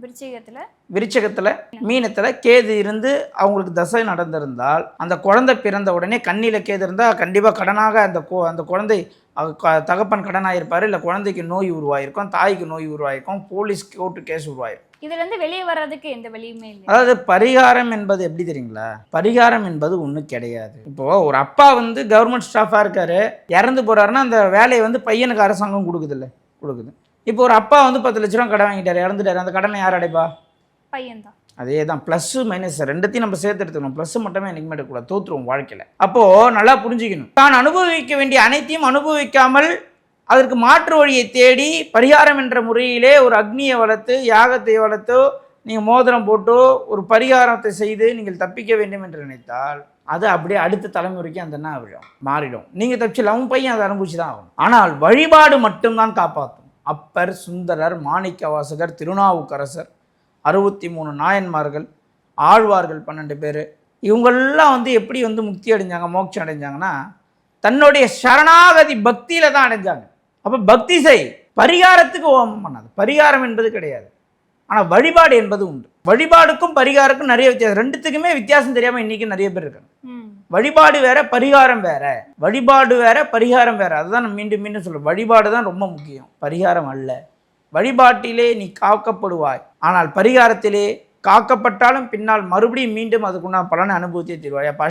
விருச்சிகத்துல? விருச்சகத்தில் மீனத்தில் கேது இருந்து அவங்களுக்கு தசை நடந்திருந்தால் அந்த குழந்தை பிறந்த உடனே கண்ணியில் கேது இருந்தால் கண்டிப்பாக கடனாக அந்த கொ அந்த குழந்தை தகப்பன் கடனாக இருப்பார் இல்லை குழந்தைக்கு நோய் உருவாயிருக்கும் தாய்க்கு நோய் உருவாயிருக்கும் போலீஸ் கோர்ட்டு கேஸ் உருவாயிருக்கும் இதுல இருந்து வெளியே வர்றதுக்கு எந்த வழியுமே இல்லை அதாவது பரிகாரம் என்பது எப்படி தெரியுங்களா? பரிகாரம் என்பது ஒன்றும் கிடையாது. இப்போ ஒரு அப்பா வந்து கவர்மெண்ட் ஸ்டாஃபாக இருக்காரு. இறந்து போறாருன்னா அந்த வேலையை வந்து பையனுக்கு அரசாங்கம் கொடுக்குதுல்ல? கொடுக்குது. இப்போ ஒரு அப்பா வந்து பத்து லட்ச ரூபா கடன் வாங்கிட்டாரு இறந்துட்டாரு. அந்த கடனை யார் அடைப்பா? பையன்தான். அதே தான் ப்ளஸ்ஸு மைனஸ் ரெண்டுத்தையும் நம்ம சேர்த்து எடுத்துக்கணும். ப்ளஸ் மட்டுமே என்றைக்குமே எடுக்கக்கூடாது தோற்றுருவோம் வாழ்க்கையில். அப்போது நல்லா புரிஞ்சுக்கணும். தான் அனுபவிக்க வேண்டிய அனைத்தையும் அனுபவிக்காமல் அதற்கு மாற்று வழியை தேடி பரிகாரம் என்ற முறையிலே ஒரு அக்னியை வளர்த்து யாகத்தை வளர்த்தோ நீங்கள் மோதிரம் போட்டோ ஒரு பரிகாரத்தை செய்து நீங்கள் தப்பிக்க வேண்டும் என்று நினைத்தால் அது அப்படியே அடுத்த தலைமுறைக்கு அந்த என்ன விழும் மாறிடும். நீங்கள் தப்பிச்சு அவன் பையன் அதை அனுபவிச்சு தான் ஆகணும். ஆனால் வழிபாடு மட்டும்தான் காப்பாற்றும் அப்பர் சுந்தரர் மாணிக்கவாசகர் திருநாவுக்கரசர் அறுபத்தி மூணு நாயன்மார்கள் ஆழ்வார்கள் பன்னெண்டு பேர். இவங்கெல்லாம் வந்து எப்படி வந்து முக்தி அடைஞ்சாங்க மோட்சம் அடைஞ்சாங்கன்னா தன்னுடைய சரணாகதி பக்தியில் தான் அடைஞ்சாங்க. அப்போ பக்தி செய். பரிகாரத்துக்கு ஓமம் பண்ணாது. பரிகாரம் என்பது கிடையாது. ஆனால் வழிபாடு என்பது உண்டு. வழிபாடுக்கும் பரிகாரக்கும் நிறைய வித்தியாசம். ரெண்டுத்துக்குமே வித்தியாசம் தெரியாமல் இன்றைக்கி நிறைய பேர் இருக்காங்க. வழிபாடு வேற பரிகாரம் வேற. வழிபாடு வேற பரிகாரம் வேற. அதுதான் நான் மீண்டும் மீண்டும் சொல்றேன் வழிபாடு தான் ரொம்ப முக்கியம். பரிகாரம் அல்ல. வழிபாட்டிலே நீ காக்கப்படுவாய் ஆனால் பரிகாரத்திலே காக்கப்பட்டாலும் பின்னால் மறுபடியும் மீண்டும் அதுக்குண்டான பலனை அனுபவித்தே தருவாய். அப்போ